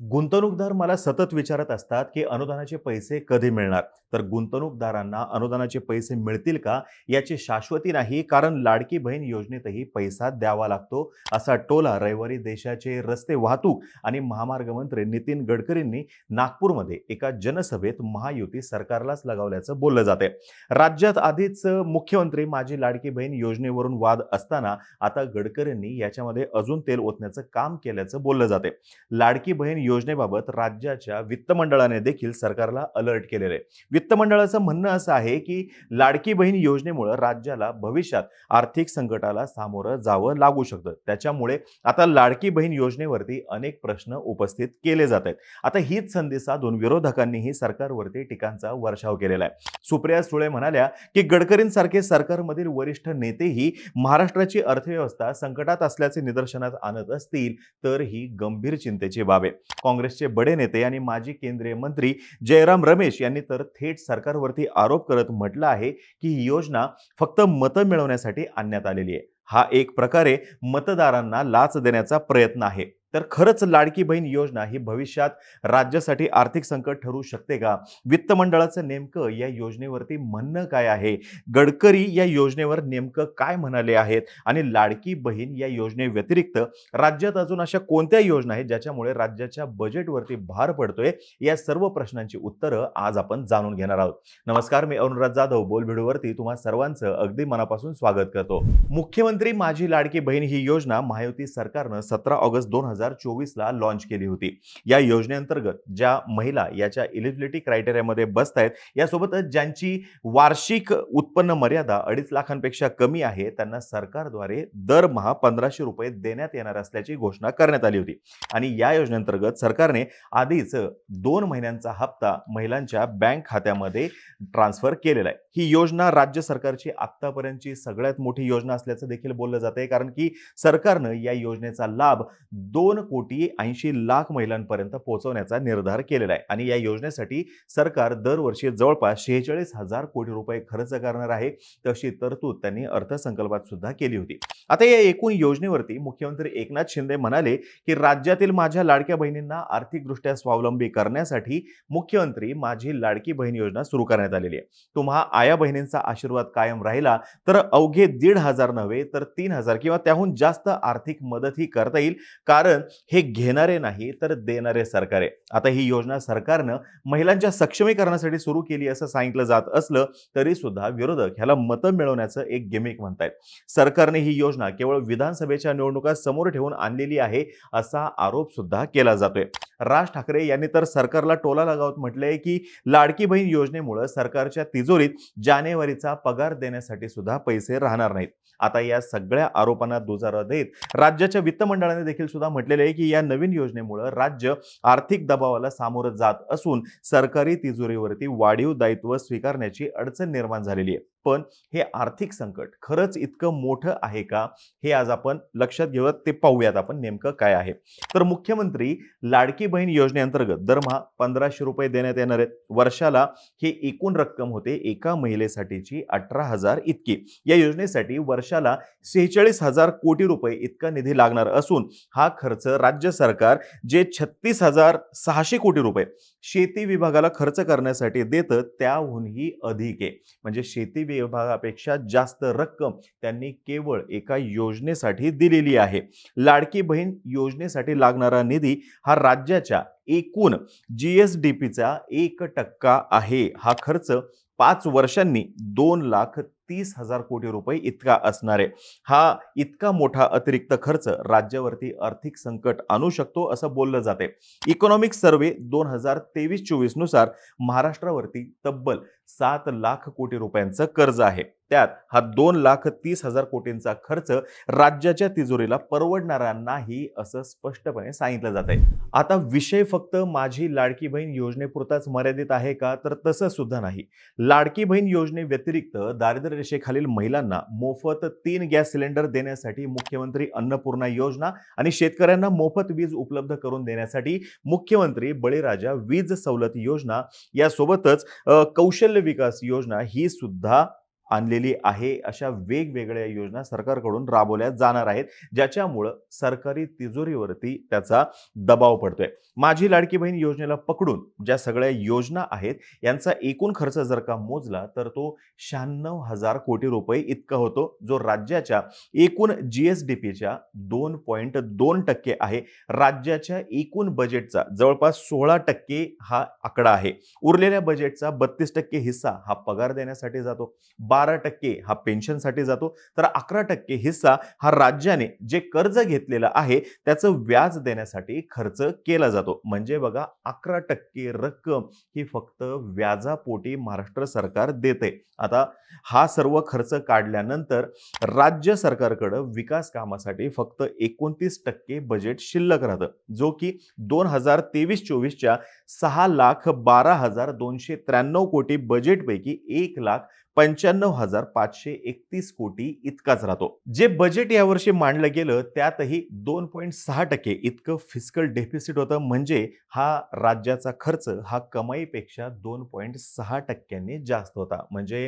गुंतवणूकदार मला सतत विचारत असतात की अनुदानाचे पैसे कधी मिळणार? तर गुंतवणूकदारांना अनुदानाचे पैसे मिळतील का याची शाश्वती नाही कारण लाडकी बहीण योजनेतही पैसा द्यावा लागतो असा टोला रविवारी देशाचे रस्ते वाहतूक आणि महामार्ग मंत्री नितीन गडकरींनी नागपूरमध्ये एका जनसभेत महायुती सरकारलाच लगावल्याचं बोललं जाते राज्यात आधीच मुख्यमंत्री माझी लाडकी बहीण योजनेवरून वाद असताना आता गडकरींनी याच्यामध्ये अजून तेल ओतण्याचं काम केल्याचं बोललं जाते लाडकी बहीण योजनेबाबत राज्याच्या वित्तमंडळाने देखील सरकारला अलर्ट केलेले आहे. वित्तमंडळाचं म्हणणं असं आहे की लाडकी बहीण योजनेमुळे राज्याला भविष्यात आर्थिक संकटाला सामोरं जावं लागू शकतं. त्याच्यामुळे आता लाडकी बहीण योजनेवरती अनेक प्रश्न उपस्थित केले जात आहेत. आता हीच संधी साधून विरोधकांनीही सरकारवरती टीकांचा वर्षाव केलेला आहे. सुप्रिया सुळे म्हणाल्या की गडकरींसारखे सरकारमधील वरिष्ठ नेतेही महाराष्ट्राची अर्थव्यवस्था संकटात असल्याचे निदर्शनात आणत असतील तर ही गंभीर चिंतेची बाब आहे. काँग्रेसचे बडे नेते आणि माजी केंद्रीय मंत्री जयराम रमेश यांनी तर थेट सरकारवरती आरोप करत म्हटलं आहे की ही योजना फक्त मतं मिळवण्यासाठी आणण्यात आलेली आहे. हा एक प्रकारे मतदारांना लाच देण्याचा प्रयत्न आहे. तर खरंच लाडकी बहीण योजना ही भविष्यात राज्यासाठी आर्थिक संकट ठरू शकते का? वित्तमंडळाचं नेमकं या योजनेवरती म्हणणं काय आहे? गडकरी या योजनेवर नेमकं काय म्हणाले आहेत? आणि लाडकी बहीण या योजनेव्यतिरिक्त राज्यात अजून अशा कोणत्या योजना आहेत ज्याच्यामुळे राज्याच्या बजेटवरती भार पडतोय? या सर्व प्रश्नांची उत्तरं आज आपण जाणून घेणार आहोत. नमस्कार मी अनुराध जाधव. बोलभिडूवरती तुम्हा सर्वांचं अगदी मनापासून स्वागत करतो. मुख्यमंत्री माझी लाडकी बहीण ही योजना महायुती सरकारनं सतरा ऑगस्ट दोन हजार चोवीसला लॉन्च केली होती. या योजनेअंतर्गत ज्या महिला याच्या इलिजिबिलिटी क्रायटेरियामध्ये बसत आहेत यासोबतच ज्यांची वार्षिक उत्पन्न मर्यादा अडीच लाखांपेक्षा कमी आहे त्यांना सरकारद्वारे दरमहा पंधराशे रुपये देण्यात येणार असल्याची घोषणा करण्यात आली होती. आणि या योजनेअंतर्गत सरकारने आधीच दोन महिन्यांचा हप्ता महिलांच्या बँक खात्यामध्ये ट्रान्सफर केलेला आहे. ही योजना राज्य सरकारची आत्तापर्यंतची सगळ्यात मोठी योजना असल्याचं देखील बोललं जाते कारण की सरकारनं या योजनेचा लाभ दोन कोटी ऐंशी लाख महिलांपर्यंत पोहोचवण्याचा निर्धार केलेला आहे. आणि या योजनेसाठी सरकार दरवर्षी जवळपास शेहेचाळीस हजार कोटी रुपये खर्च करणार आहे. तशी तरतूद त्यांनी अर्थसंकल्पात सुद्धा केली होती. आता या एकूण योजनेवरती मुख्यमंत्री एकनाथ शिंदे म्हणाले की राज्यातील माझ्या लाडक्या बहिणींना आर्थिकदृष्ट्या स्वावलंबी करण्यासाठी मुख्यमंत्री माझी लाडकी बहीण योजना सुरू करण्यात आलेली आहे. तुम्हा आया बहिणींचा आशीर्वाद कायम राहिला तर अवघे दीड हजार नव्हे तर तीन हजार किंवा त्याहून जास्त आर्थिक मदतही करता येईल. कारण हे घेणारे नाही तर देणारे सरकार. आहे आता ही योजना सरकारनं महिलांच्या सक्षमीकरणासाठी सुरू केली असं सांगितलं जात असलं तरी सुद्धा विरोधक ह्याला मतं मिळवण्याचं एक गिमिक म्हणतायत. सरकारने ही योजना केवळ विधानसभेच्या निवडणुका समोर ठेवून आणलेली आहे असा आरोप सुद्धा केला जातोय. राज ठाकरे यांनी तर सरकारला टोला लगावत म्हटलंय की लाडकी बहीण योजनेमुळे सरकारच्या तिजोरीत जानेवारीचा पगार देण्यासाठी सुद्धा पैसे राहणार नाहीत. आता या सगळ्या आरोपांना दुजारा देत राज्याच्या वित्तमंडळाने देखील सुद्धा म्हटलेलं आहे की या नवीन योजनेमुळे राज्य आर्थिक दबावाला सामोरं जात असून सरकारी तिजोरीवरती वाढीव दायित्व स्वीकारण्याची अडचण निर्माण झालेली आहे. पण हे आर्थिक संकट खरंच इतकं मोठं आहे का? हे आज आपण लक्षात घेऊयात. ते पाहूयात आपण नेमकं काय आहे. तर मुख्यमंत्री लाडकी बहीण योजनेअंतर्गत दरमहा पंधराशे रुपये देण्यात येणार आहेत. वर्षाला हे एकूण रक्कम होते एका महिलेसाठीची अठरा हजार इतकी. या योजनेसाठी वर्षाला सेहेचाळीस हजार कोटी रुपये इतका निधी लागणार असून हा खर्च राज्य सरकार जे छत्तीस हजार सहाशे कोटी रुपये शेती विभागाला खर्च करण्यासाठी देतं त्याहूनही अधिक आहे. म्हणजे शेती विभागापेक्षा जास्त रक्कम त्यांनी केवळ एका योजनेसाठी दिलेली आहे. लाडकी बहीण योजनेसाठी लागणारा निधी हा राज्याच्या एकूण जी एस डी पीचा एक टक्का आहे. हा खर्च पाच वर्षांनी दोन लाख तीस हजार कोटी रुपये इतका असणार आहे. हा इतका मोठा अतिरिक्त खर्च राज्यावरती आर्थिक संकट आणू शकतो असं बोललं जाते इकॉनॉमिक सर्वे दोन हजार तेवीस चोवीसनुसार महाराष्ट्रावरती तब्बल सात लाख कोटी रुपयांचं कर्ज आहे. त्यात हा दोन लाख तीस हजार कोटींचा खर्च राज्याच्या तिजोरीला परवडणारा नाही असं स्पष्टपणे सांगितलं जात आहे आता विषय फक्त माझी लाडकी बहीण योजनेपुरताच मर्यादित आहे का? तर तसं सुद्धा नाही. लाडकी बहीण योजनेव्यतिरिक्त दारिद्र्य रेषेखालील महिलांना मोफत तीन गॅस सिलेंडर देण्यासाठी मुख्यमंत्री अन्नपूर्णा योजना आणि शेतकऱ्यांना मोफत वीज उपलब्ध करून देण्यासाठी मुख्यमंत्री बळीराजा वीज सवलत योजना यासोबतच कौशल्य विकास योजना ही सुद्धा आणलेली आहे अशा वेगवेगळ्या योजना सरकारकडून राबवल्या जाणार आहेत ज्याच्यामुळं सरकारी तिजोरीवरती त्याचा दबाव पडतोय. माझी लाडकी बहीण योजनेला पकडून ज्या सगळ्या योजना आहेत यांचा एकूण खर्च जर का मोजला तर तो शहाण्णव हजार कोटी रुपये इतका होतो जो राज्याच्या एकूण जी एस डी पीच्या दोन पॉईंट दोन टक्के आहे. राज्याच्या एकूण बजेटचा जवळपास सोळा टक्के हा आकडा आहे. उरलेल्या बजेटचा बत्तीस टक्के हिस्सा हा पगार देण्यासाठी जातो. बारा टक्के हा पेन्शनसाठी जातो. तर अकरा टक्के हिस्सा हा राज्याने जे कर्ज घेतलेलं आहे त्याचं व्याज देण्यासाठी खर्च केला जातो. म्हणजे बघा अकरा टक्के रक्कम ही फक्त व्याजापोटी महाराष्ट्र सरकार देते. आता हा सर्व खर्च काढल्यानंतर राज्य सरकारकडं विकास कामासाठी फक्त एकोणतीस टक्के बजेट शिल्लक राहतं. जो की दोन हजार तेवीस चोवीसच्या सहा लाख बारा हजार दोनशे त्र्याण्णव कोटी बजेटपैकी एक लाख पंच्याण्णव हजार पाचशे एकतीस कोटी इतकाच राहतो. जे बजेट यावर्षी मांडलं गेलं त्यातही दोन पॉईंट सहा टक्के इतकं फिजिकल डेफिसिट होतं. म्हणजे हा राज्याचा खर्च हा कमाईपेक्षा दोन पॉईंट सहा टक्क्यांनी जास्त होता. म्हणजे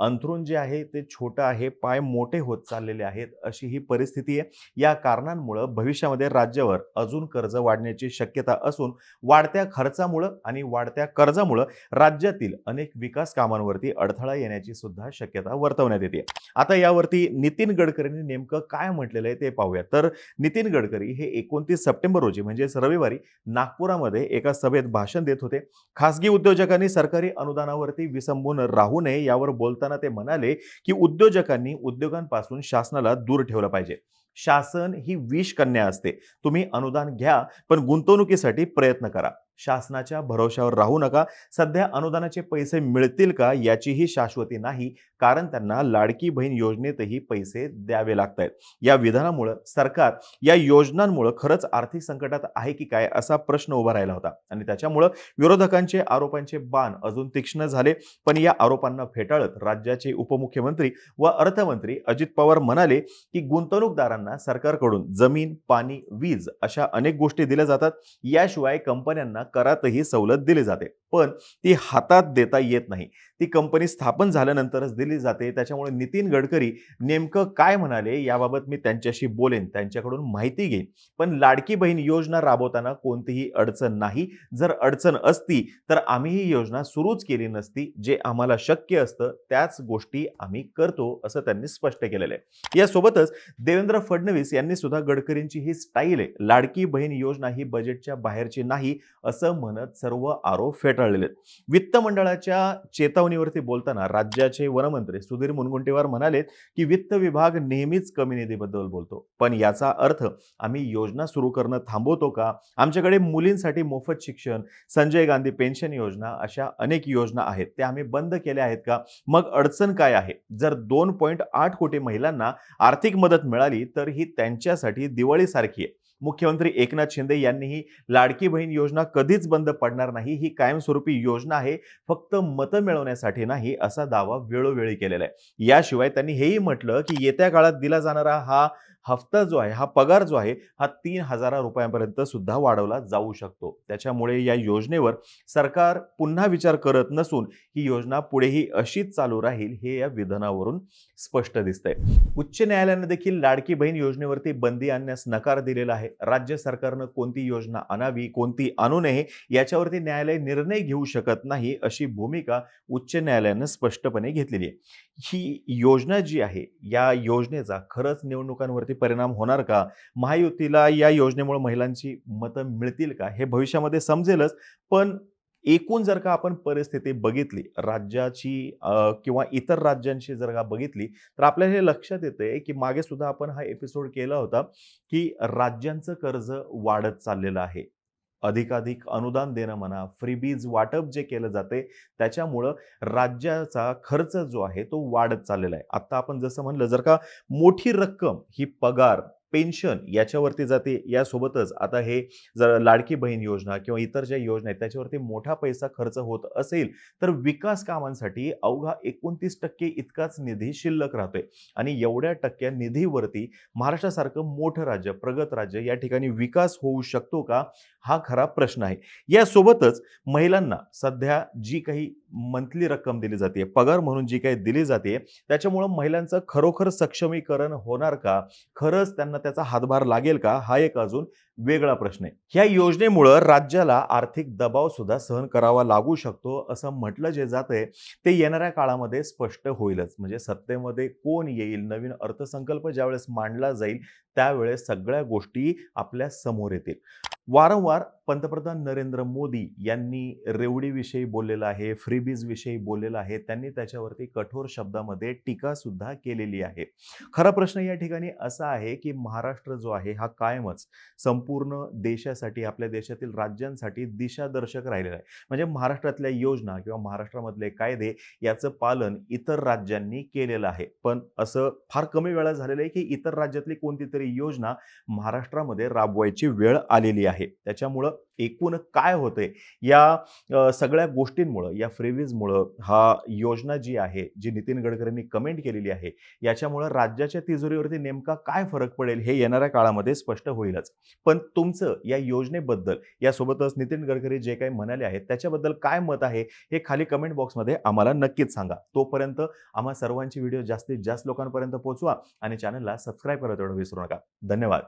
अंथरूण जे आहे ते छोटं आहे पाय मोठे होत चाललेले आहेत अशी ही परिस्थिती आहे. या कारणांमुळं भविष्यामध्ये राज्यावर अजून कर्ज वाढण्याची शक्यता असून वाढत्या खर्चामुळं आणि वाढत्या कर्जामुळं राज्यातील अनेक विकास कामांवरती अडथळा येण्याची सुद्धा शक्यता वर्तवण्यात येते. आता यावरती नितीन गडकरींनी नेमकं काय म्हटलेलं आहे ते पाहूया. तर नितीन गडकरी हे एकोणतीस सप्टेंबर रोजी म्हणजेच रविवारी नागपुरामध्ये एका सभेत भाषण देत होते. खासगी उद्योजकांनी सरकारी अनुदानावरती विसंबून राहू नये यावर बोलताना ते म्हणाले की उद्योजकांनी उद्योगांपासून शासनाला दूर ठेवलं पाहिजे. शासन ही विष कन्या असते. तुम्ही अनुदान घ्या पण गुंतवणुकीसाठी प्रयत्न करा. शासनाच्या भरोशावर राहू नका. सध्या अनुदानाचे पैसे मिळतील का याचीही शाश्वती नाही. कारण त्यांना लाडकी बहीण योजनेतही पैसे द्यावे लागत आहेत या विधानामुळं सरकार या योजनांमुळं खरंच आर्थिक संकटात आहे की काय असा प्रश्न उभा राहिला होता. आणि त्याच्यामुळं विरोधकांचे आरोपांचे बाण अजून तीक्ष्ण झाले. पण या आरोपांना फेटाळत राज्याचे उपमुख्यमंत्री व अर्थमंत्री अजित पवार म्हणाले की गुंतवणूकदारांना सरकारकडून जमीन पाणी वीज अशा अनेक गोष्टी दिल्या जातात. याशिवाय कंपन्यांना करातही सवलत दिली जाते. पण ती हातात देता येत नाही. ती कंपनी स्थापन झाल्यानंतरच दिली जाते. त्याच्यामुळे नितीन गडकरी नेमकं काय म्हणाले याबाबत मी त्यांच्याशी बोलेन त्यांच्याकडून माहिती घेईन. पण लाडकी बहीण योजना राबवताना कोणतीही अडचण नाही. जर अडचण असती तर आम्ही ही योजना सुरूच केली नसती. जे आम्हाला शक्य असतं त्याच गोष्टी आम्ही करतो असं त्यांनी स्पष्ट केलेलं आहे. यासोबतच देवेंद्र फडणवीस यांनी सुद्धा गडकरींची ही स्टाईल आहे. लाडकी बहीण योजना ही बजेटच्या बाहेरची नाही असं म्हणत सर्व आरोप फेटाळ आहेत. वित्त मंडळाच्या चेतावणीवरती बोलताना राज्याचे वनमंत्री सुधीर मुनगुंटीवार म्हणालेत की वित्त विभाग नेहमीच कमी निधीबद्दल बोलतो. पण याचा अर्थ आम्ही योजना सुरू करणं थांबवतो का? आमच्याकडे मुलींसाठी मोफत शिक्षण संजय गांधी पेन्शन योजना अशा अनेक योजना आहेत. त्या आम्ही बंद केल्या आहेत का? मग अडचण काय आहे? जर दोन पॉईंट आठ कोटी महिलांना आर्थिक मदत मिळाली तर ही त्यांच्यासाठी दिवाळीसारखी आहे. मुख्यमंत्री एकनाथ शिंदे यांनीही लाडकी बहीण योजना कधीच बंद पडणार नाही ही कायमस्वरूपी योजना आहे फक्त मतं मिळवण्यासाठी नाही असा दावा वेळोवेळी केलेला आहे. याशिवाय त्यांनी हेही म्हटलं की येत्या काळात दिला जाणारा हा हफ्ता जो आहे हा पगार जो आहे हा तीन हजार रुपयांपर्यंत सुद्धा वाढवला जाऊ शकतो. त्याच्यामुळे या योजनेवर सरकार पुन्हा विचार करत नसून ही योजना पुढेही अशीच चालू राहील हे या विधानावरून स्पष्ट दिसतंय. उच्च न्यायालयाने देखील लाडकी बहीण योजनेवरती बंदी आणण्यास नकार दिलेला आहे. राज्य सरकारनं कोणती योजना आणावी कोणती आणू नये याच्यावरती न्यायालय निर्णय घेऊ शकत नाही अशी भूमिका उच्च न्यायालयानं स्पष्टपणे घेतलेली आहे. ही योजना जी आहे या योजनेचा खरंच निवडणुकांवरती परिणाम होणार का? महायुतीला या योजनेमुळे महिलांची मतं मिळतील का? हे भविष्यामध्ये समजेलच पण एकूण जर का आपण परिस्थिती बघितली राज्याची किंवा इतर राज्यांची जर का बघितली तर आपल्याला हे लक्षात येते की मागे सुद्धा आपण हा एपिसोड केला होता की राज्यांचं कर्ज वाढत चाललेलं आहे. अधिकाधिक अनुदान देणं म्हणा फ्रीबीज वाटप जे केलं जाते त्याच्यामुळं राज्याचा खर्च जो आहे तो वाढत चाललेला आहे. आत्ता आपण जसं म्हणलं जर का मोठी रक्कम ही पगार पेन्शन याच्यावरती जाते यासोबतच आता हे जर लाडकी बहीण योजना किंवा इतर ज्या योजना आहेत त्याच्यावरती मोठा पैसा खर्च होत असेल तर विकास कामांसाठी अवघा एकोणतीस टक्के इतकाच निधी शिल्लक राहतोय. आणि एवढ्या टक्क्या निधीवरती महाराष्ट्रासारखं मोठं राज्य प्रगत राज्य या ठिकाणी विकास होऊ शकतो का? हा खरा प्रश्न आहे. यासोबतच महिलांना सध्या जी काही मंथली रक्कम दिली जाते. पगार म्हणून जी काही दिली जाते त्याच्यामुळं महिलांचं खरोखर सक्षमीकरण होणार का? खरंच त्यांना त्याचा हातभार लागेल का? हा एक अजून वेगळा प्रश्न आहे. ह्या योजनेमुळं राज्याला आर्थिक दबाव सुद्धा सहन करावा लागू शकतो असं म्हटलं जे जातंय ते येणाऱ्या काळामध्ये स्पष्ट होईलच. म्हणजे सत्तेमध्ये कोण येईल? नवीन अर्थसंकल्प ज्यावेळेस मांडला जाईल त्यावेळेस सगळ्या गोष्टी आपल्यासमोर येतील. वारंवार पंतप्रधान नरेंद्र मोदी यांनी रेवडीविषयी बोललेलं आहे फ्रीबीजविषयी बोललेलं आहे त्यांनी त्याच्यावरती कठोर शब्दामध्ये टीका सुद्धा केलेली आहे. खरा प्रश्न या ठिकाणी असा आहे की महाराष्ट्र जो आहे हा कायमच संपूर्ण देशासाठी आपल्या देशातील राज्यांसाठी दिशादर्शक राहिलेला आहे. म्हणजे महाराष्ट्रातल्या योजना किंवा महाराष्ट्रामधले कायदे याचं पालन इतर राज्यांनी केलेलं आहे. पण असं फार कमी वेळा झालेलं आहे की इतर राज्यातली कोणती तरी योजना महाराष्ट्रामध्ये राबवायची वेळ आलेली आहे. त्याच्यामुळं एकूण काय होते या सगळ्या गोष्टींमुळं या फ्रेवीजमुळं हा योजना जी आहे जी नितीन गडकरींनी कमेंट केलेली आहे याच्यामुळं राज्याच्या तिजोरीवरती नेमका काय फरक पडेल हे येणाऱ्या काळामध्ये स्पष्ट होईलच. पण तुमचं या योजनेबद्दल यासोबतच नितीन गडकरी जे काही म्हणाले आहेत त्याच्याबद्दल काय मत आहे हे खाली कमेंट बॉक्समध्ये आम्हाला नक्कीच सांगा. तोपर्यंत आम्हा सर्वांची व्हिडिओ जास्तीत जास्त लोकांपर्यंत पोहोचवा आणि चॅनलला सबस्क्राईब करत एवढं विसरू नका. धन्यवाद.